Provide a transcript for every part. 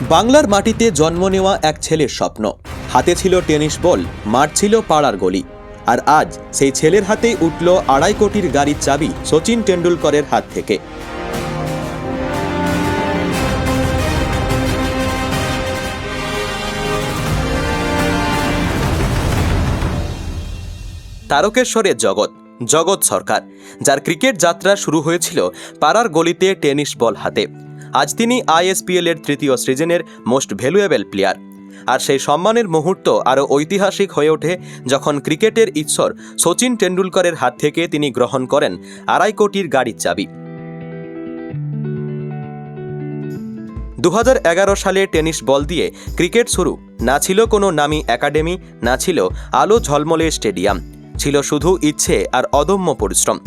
বাংলার মাটিতে জন্ম নেওয়া এক ছেলের স্বপ্ন। হাতে ছিল টেনিস বল, মাঠ ছিল পাড়ার গলি। আর আজ সেই ছেলের হাতেই উঠল আড়াই কোটির গাড়ির চাবি সচিন টেন্ডুলকরের হাত থেকে। তারকেশ্বরের জগৎ জগৎ সরকার, যার ক্রিকেট যাত্রা শুরু হয়েছিল পাড়ার গলিতে টেনিস বল হাতে। আজ তিনি আইএসপিএল এর তৃতীয় সিজনের মোস্ট ভ্যালুয়েবল প্লেয়ার। আর সেই সম্মানের মুহূর্ত আরও ঐতিহাসিক হয়ে ওঠে যখন ক্রিকেটের ঈশ্বর সচিন টেন্ডুলকরের হাত থেকে তিনি গ্রহণ করেন আড়াই কোটির গাড়ির চাবি। দু হাজার এগারো সালে টেনিস বল দিয়ে ক্রিকেট শুরু। না ছিল কোনো নামী একাডেমি, না ছিল আলো ঝলমলে স্টেডিয়াম। ছিল শুধু ইচ্ছে আর অদম্য পরিশ্রম।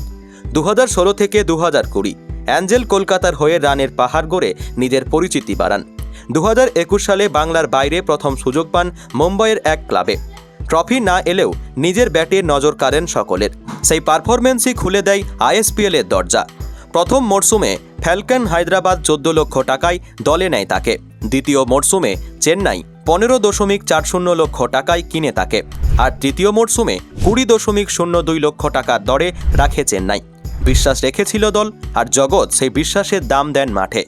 দু হাজার ষোলো থেকে দু হাজার কুড়ি অ্যাঞ্জেল কলকাতার হয়ে রানের পাহাড় গড়ে নিজের পরিচিতি বাড়ান। দু একুশ সালে বাংলার বাইরে প্রথম সুযোগ পান মুম্বাইয়ের এক ক্লাবে। ট্রফি না এলেও নিজের ব্যাটে নজর কাড়েন সকলের। সেই পারফরমেন্সই খুলে দেয় আইএসপিএল এর দরজা। প্রথম মরশুমে ফ্যালকন হায়দ্রাবাদ চোদ্দ লক্ষ টাকায় দলে নেয় তাকে। দ্বিতীয় মরশুমে চেন্নাই পনেরো দশমিক চার শূন্য লক্ষ টাকায় কিনে তাকে। আর তৃতীয় মরশুমে কুড়ি দশমিক শূন্য দুই লক্ষ টাকার দরে রাখে চেন্নাই। বিশ্বাস রেখেছিল দল, আর জগৎ সেই বিশ্বাসের দাম দেন মাঠে।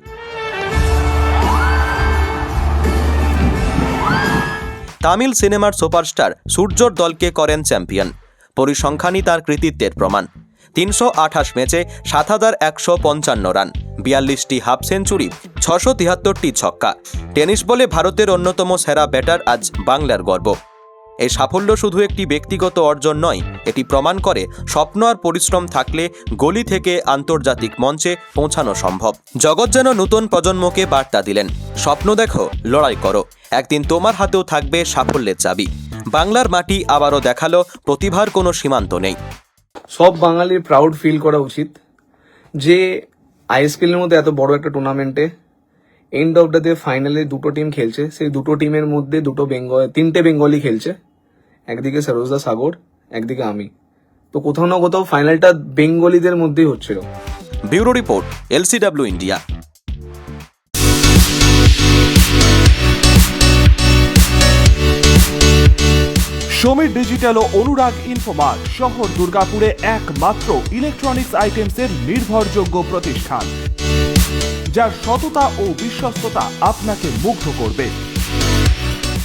তামিল সিনেমার সুপারস্টার সূর্যর দলকে করেন চ্যাম্পিয়ন। পরিসংখ্যানই তার কৃতিত্বের প্রমাণ। তিনশো আঠাশ ম্যাচে সাত হাজার একশো পঞ্চান্ন রান, বিয়াল্লিশটি হাফ সেঞ্চুরি ছশো তিয়াত্তরটি ছক্কা। টেনিস বলে ভারতের অন্যতম সেরা ব্যাটার আজ বাংলার গর্ব। এই সাফল্য শুধু একটি ব্যক্তিগত অর্জন নয়, এটি প্রমাণ করে স্বপ্ন আর পরিশ্রম থাকলে গলি থেকে আন্তর্জাতিক মঞ্চে পৌঁছানো সম্ভব। জগৎ যেন নতুন প্রজন্মকে বার্তা দিলেন, স্বপ্ন দেখো, লড়াই করো, একদিন তোমার হাতেও থাকবে সাফল্যের চাবি। বাংলার মাটি আবারও দেখাল, প্রতিভার কোনো সীমান্ত নেই। সব বাঙালির প্রাউড ফিল করা উচিত যে আইএসপিএল এর মধ্যে এত বড় একটা টুর্নামেন্টে এন্ড অফ দ্য ডে ফাইনালে দুটো টিম খেলছে, সেই দুটো টিমের মধ্যে দুটো বেঙ্গল তিনটে বেঙ্গলি খেলছে। একদিকে সরোজদা সাগর একদিকে আমি। তো কোথাও না কোথাও ফাইনালটা বেঙ্গলিদের মধ্যেই হচ্ছিল। Bureau report LCW India. Samir digital ও অনুরাগ ইনফোমার্ট শহর দুর্গাপুরে একমাত্র ইলেকট্রনিক্স আইটেমসের নির্ভরযোগ্য প্রতিষ্ঠান যার সততা ও বিশ্বস্ততা আপনাকে মুগ্ধ করবে।